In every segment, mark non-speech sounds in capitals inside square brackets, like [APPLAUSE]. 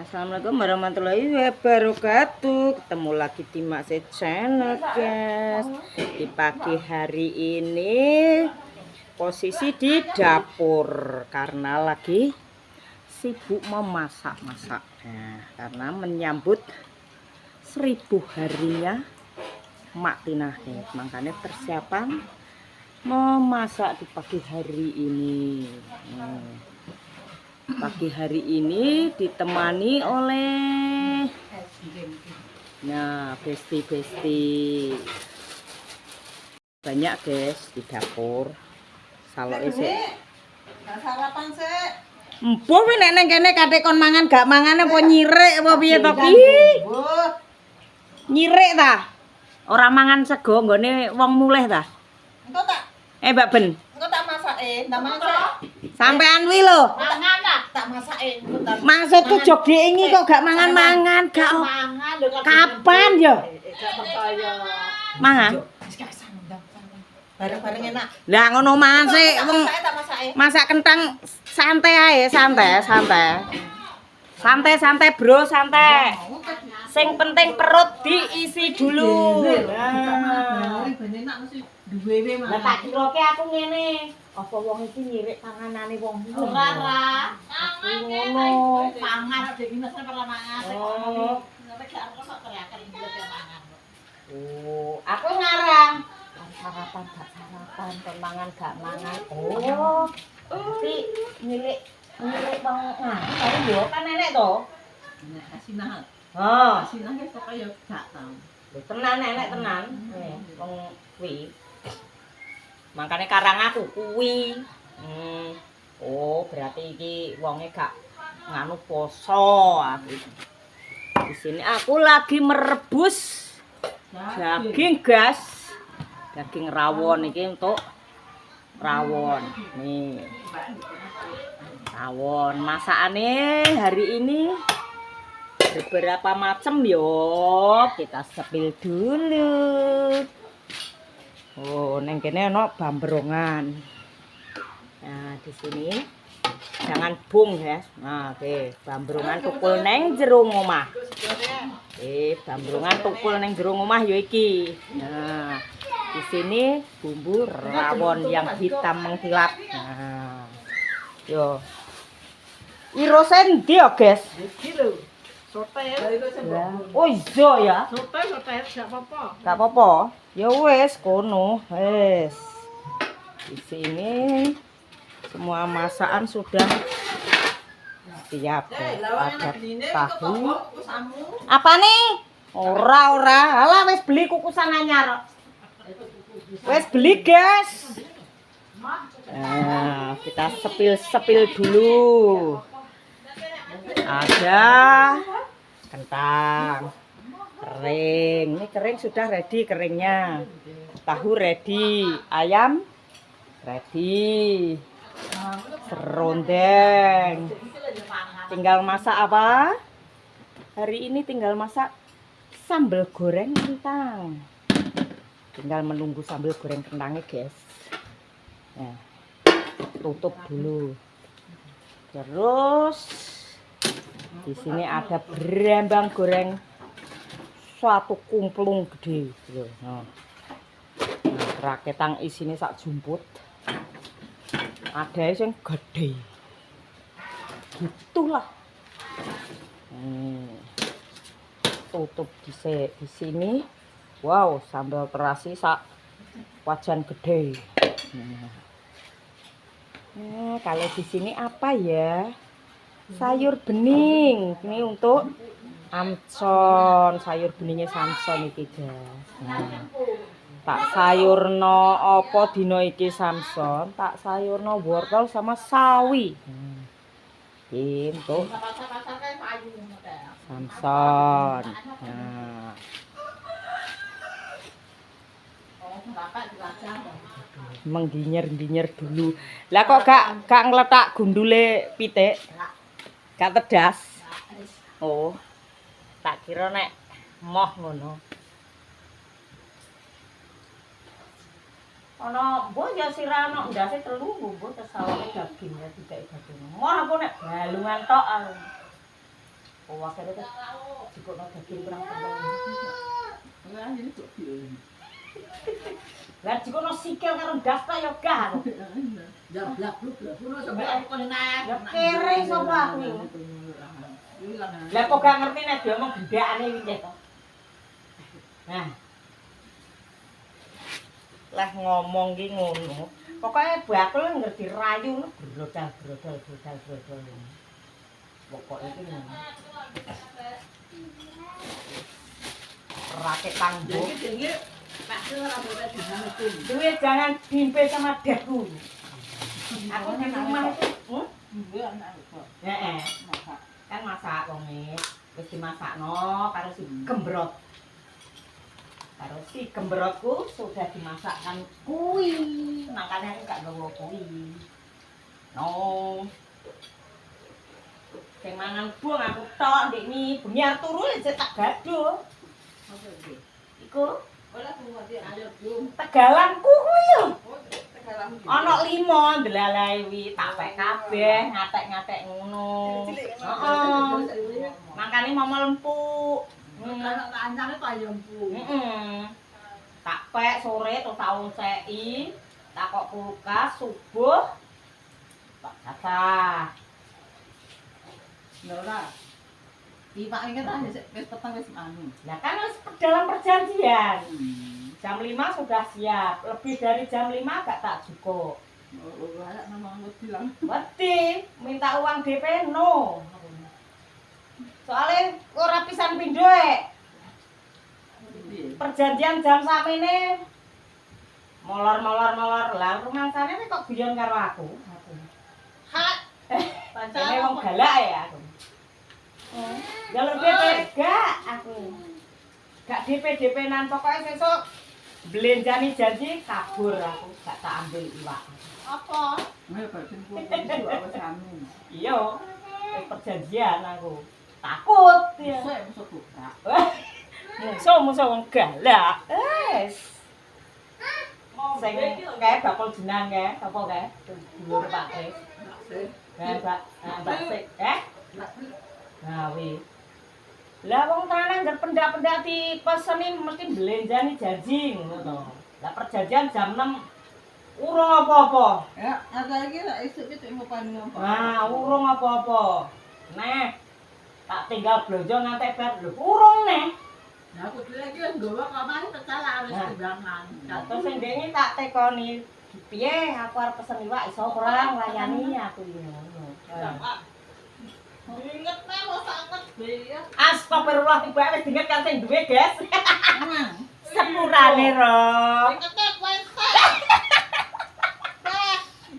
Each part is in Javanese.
Assalamualaikum warahmatullahi wabarakatuh. Ketemu lagi di Makse Channel guys. Di pagi hari ini Posisi di dapur Karena lagi sibuk memasak-masak. Nah, Karena menyambut Seribu harinya Mak Tina Makanya persiapan Memasak di pagi hari ini. Hmm pagi hari ini ditemani oleh nah besti-besti. Banyak guys di dapur. Salo isi sarapan sih. empo wi nek neng kene kate kon mangan gak mangan apa nyirek apa piye to? Ki nyirek ta? Ora mangan sego nggone wong mulih ta? Engko tak. Eh mbak ben. Engko tak masake, tak masak. sampean wi lho. Mangan tak tak masake. engko tak- maksudku jog diingi kok gak mangan-mangan gak mangan lho kapan yo Eh, Gak percaya. mangan. Bareng-bareng enak. Lah ngono mangan sih Tak wong masak kentang santai ae, santai, santai. Santai, santai, Bro, santai. Sing penting perut diisi dulu. Lah tak kirake aku ngene. Apa wong iki nyirik panganane wong iki? Ora ngono. Iki mangan. Oh. Sampai gak ono kok teriakan dia dia mangan. Oh, aku ngarang. Sarapan gak sarapan, kon mangan gak mangan. Oh. Berarti milik milik bang nah, tahu yo kan nenek to. Nek asinah, Oh, asinah ya gak tau. lho tenan nenek tenan. Eh, wong kuwi. Makane karang aku kuwi. Hmm. Oh, berarti iki wonge gak nganu poso aku. Di sini aku lagi merebus daging gas daging rawon iki untuk rawon nih rawon masakane hari ini beberapa macam yo kita sepil dulu oh neng kene ono bambrongan nah di sini jangan bung ya nah oke bambrongan tukul neng jerung omah Eh, bambrungan tukul neng jero omah ya iki. Nah, di sini bumbu rawon yang hitam mengkilap. Nah. Yo. Iro sendi ya, guys? Iki lho. Sote. Ya. Oh iya ya. Sote sote gak apa-apa. Gak apa-apa. Ya wes kono, wes. Di sini semua masakan sudah siap. Ada tahu. Apa nih? Ora ora. Alah wis beli kukusan anyar. Wis beli, guys. Nah, kita sepil-sepil dulu. Ada kentang kering. Ini kering sudah ready keringnya. Tahu ready, ayam ready. Serondeng. Tinggal masak apa? Hari ini tinggal masak sambal goreng kentang. Tinggal menunggu sambal goreng kentangnya, guys. Nah, tutup dulu. Terus di sini ada berembang goreng suatu kumplung gede. gitu. Nah, raketang isine sak jumput. Ada yang gede. Gitulah. Hmm. Tutup di, di sini. Wow, sambal terasi sak wajan gede. Nah. Nah, kalau di sini apa ya? Sayur bening. Ini untuk Amson, sayur beningnya Samson iki, guys. Nah. Tak sayurno apa dina iki Samson, tak sayurno wortel sama sawi. Hmm. Model. Samson. Nah, dilajang. mengginyer-ginyer dulu. Lah kok gak gak ngletak gundule pitik? Gak tedas. Oh. Tak kira nek moh ngono. Ana mbok ya sira ana ndase telu mbok terus sawake daging ya dikai daging. Moh aku nek balungan tok aku. Oh, akhirnya tuh jikono daging kurang tembang. Ora ini kok piye. Lah jikono sikil karo ndas ta yo gah. Ya blak bluk blak kuno sampe aku naik. Ya kere sapa aku? Lah kok gak ngerti nek diomong gendakane iki to. Nah. Lah ngomong ki ngono. Pokoke bakul ngerti rayu ngono grodal grodal grodal grodal. Pokoke iki ngono. Rakit tangguh. Jadi tinggi pasti ora boleh jangan dimpe sama dagu. Aku di rumah itu, anak kok. Heeh. Kan masak wong wis dimasakno karo si gembrot. Karo si gembrotku sudah dimasakkan kui. Makanya aku gak gawa kui. No. Sing mangan buang aku tok ndekni bengi arep turu ya tak gaduh. Iku Ora dia ayo tegalanku kuwi lho. Ana lima ndelalae wi tak pek kabeh, ngatek-ngatek ngono. Heeh. Makane mama lempuk. Kalau tak. Heeh. Pek sore terus tak unseki, tak kok kulkas subuh. Tak cacah. Ora. Iwak iki kan wis wis peteng wis anu. Lah kan wis dalam perjanjian. Hmm. Jam 5 sudah siap. Lebih dari jam 5 gak tak cukup. Wedi, minta uang DP no. Soalnya ora pisan pindho perjanjian jam sakmene molor-molor molor lah rumangsane kok guyon karo aku. Hak. Pancene wong galak ya aku. Oh, jalur DP gak aku. Gak DP DP nan pokoknya sesuk belenjani janji kabur aku gak tak ambil iwak. Apa? Batin kuwi isu apa sami. Iya, wis perjanjian aku. Takut ya. Iso musuh buka. musuh musuh wong galak. Wes. Sing kae bakul jenang kae, apa kae? Dulur Pak Kris. Kae Pak, Mbak Sik, eh? Nah, wi. Lah wong tanah ngger pendak-pendak dipeseni mesti belenjani janji ngono to. Lah perjanjian jam 6 urung apa-apa. Ya, ada lagi lah isu itu mau panen apa? Nah, urung apa-apa. Neh. Tak tinggal blonjo ngantek bar lho. Urung neh. Nah, aku dulu lagi yang gawa kamar pecah harus Nah. timbangan. Terus sing dene tak tekoni. Piye aku arep pesen iwak iso ora nglayani aku iki ngono. Ingat nih, mau sangat biaya. Astagfirullah tiba wis dinget kan sing duwe, Guys. Sepurane ro. Ingat nih, kuente. [LAUGHS]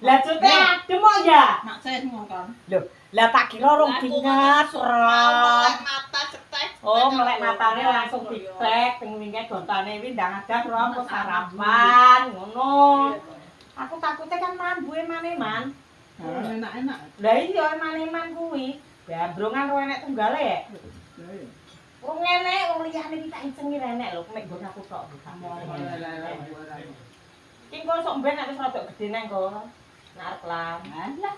Lah adem kok ya. Nak saya semua kan. Lho, lah tak kira rong dinget ro. mata cetek. Oh, melek matane langsung ditek, ping wingi dontane wi ndang ada ro apa sarapan ngono. Aku takutnya kan mambuhe maneman. Nah, enak-enak. Lah iya maneman kuwi. Gambrongan ro enek tunggale ya. Wong enek wong liyane iki tak icengi renek lho, mek nggon aku tok. Ki kok sok ben nek wis rada gedhe nang kono. Nek arep lan. Alah.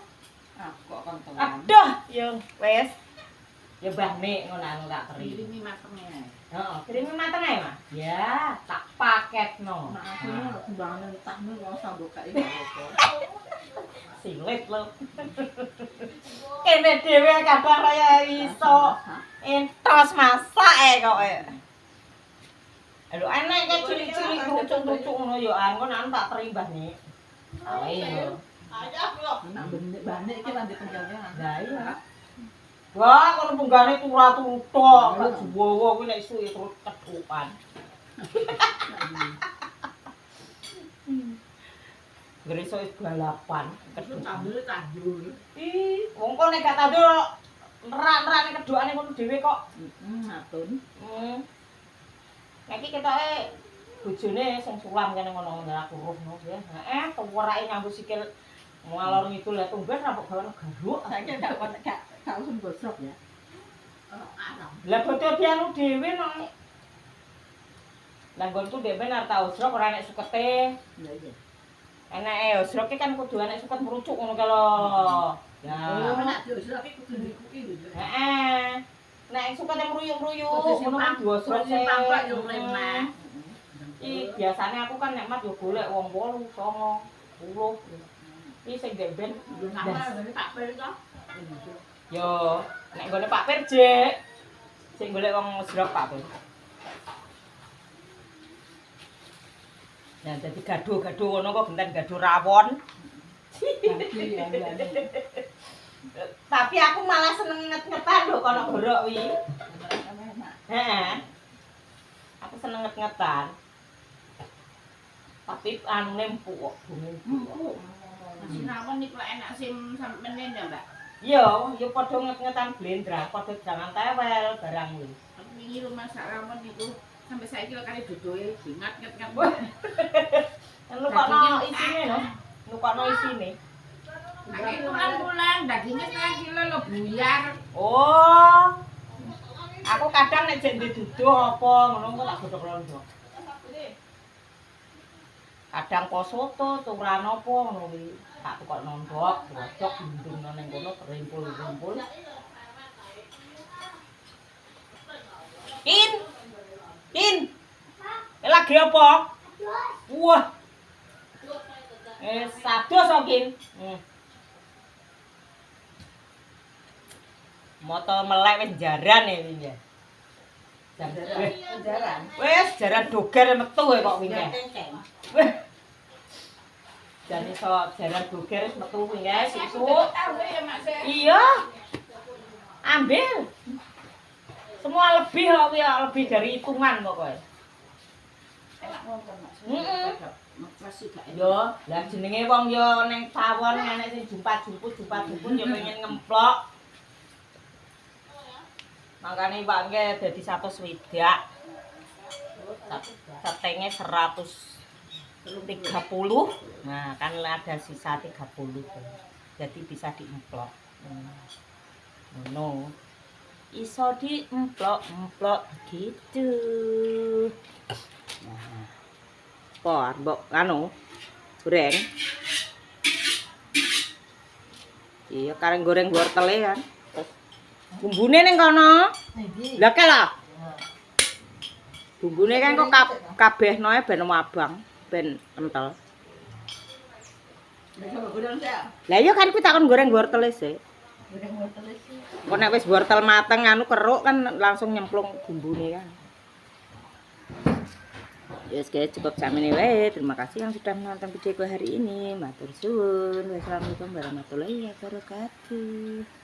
Aku kok kan teman. Aduh, yo wis. Ya Mbah Nik ngono anu tak teri. Kirimi matengnya. Heeh, kirimi mateng ae, Mas. Ya, tak paketno. Nah, aku ini timbangan entah nih mau sambut kayak ini. [LAUGHS] Silit lho. Kene dhewe kadang kaya iso entos masak e kok. e. Lho enek kan cilik-cilik lucu-lucu ngono yo an ngono an tak teri Mbah Nik. Awe yo. Aja bro. Nak benek banek iki lan dipenjara. Lah iya. Wah, kono punggane tura-tutok, kok juwowo kuwi nek suwe terus kedupan. Geriso wis balapan Itu tambel tandur. Ih, wong kok nek gak tandur nerak-nerak nek kedukane ngono dhewe kok. Heeh, matun. Hmm. Nek iki ketoke bojone sing sulam kene ngono ndak kurus no ya. Eh, tuwerake nganggo sikil ngalor ngidul lah tunggas rampok gawe garuk. Saiki gak kon gak gak usum gosok ya. Oh. Lah bodo dianu dhewe no. Lah nggonku dhewe arep tau usrok ora nek sukete. Iya iya. Enake usroke kan kudu enek suket merucuk ngono ka lho. Oh, Ya. nak diusir iki kudu dikuki lho. Heeh. nek suka tem ruyung-ruyung Kudu ngono kan kudu simpang kok yo lemah. Iki biasanya aku kan nek mat yo golek wong 8, 9, 10. Iki sing ben Yo nama tak to. Yo nek gone Pak Pir jek sing golek wong srok Pak Pir. Nah, jadi gaduh-gaduh ngono kok genten gaduh rawon. Tapi aku malah seneng nget-ngetan lho kono gorok wi. Heeh. Aku seneng nget-ngetan. Tapi anu empuk kok, bumi empuk. kok. Sinawon niku enak sim sampeyan ya, Mbak. Iya, yo padha nget-ngetan blendra, padha jangan tewel barang kuwi. Wingi rumah sak rawon niku sampai saiki lho kali dodoe bingat nget nget. Nukokno isine no. Nukokno isine. Pakai bulan-bulan dagingnya setengah kilo lo buyar. Oh. Aku kadang nek jek duduh apa ngono kok tak godhog londo. Kadang po soto, turan apa ngono kuwi. Tak tukok nondok, godhog bundung nang kono rimpul-rimpul. In. In. Eh, lagi apa? Wah. Eh, sados kok, Kin. Hmm. Moto melek wis jaran ya wingi. Jaran. Wis jaran doger metu ya kok wingi. Jadi so jaran doger wis metu wingi ya Mas. Iya. Ambil. Semua lebih kok kuwi, lebih dari hitungan pokoknya. Heeh. Yo, lah jenenge wong yo ning tawon enek sing jumpat-jumput, jumpat-jumput yo pengen ngemplok. Makane bangke dadi 100 swidak. Setenge 130. Nah, kan ada sisa 30 tuh. Jadi bisa diemplok. Hmm. Ngono. Iso diemplok-emplok gitu. Nah. Apa mbok anu goreng. Iya, kareng goreng wortele kan. Bumbune ning kono. Lah ke lah. Bumbune kan kok kab kabehnoe ben abang, ben saya. Lah iya kan kuwi takon goreng wortel sih. Godang wortel sih. Kok nek wis wortel mateng anu keruk kan langsung nyemplung bumbune kan. Yes guys, cukup sampai wae. Terima kasih yang sudah menonton videoku hari ini. Matur suwun. Wassalamualaikum warahmatullahi wabarakatuh.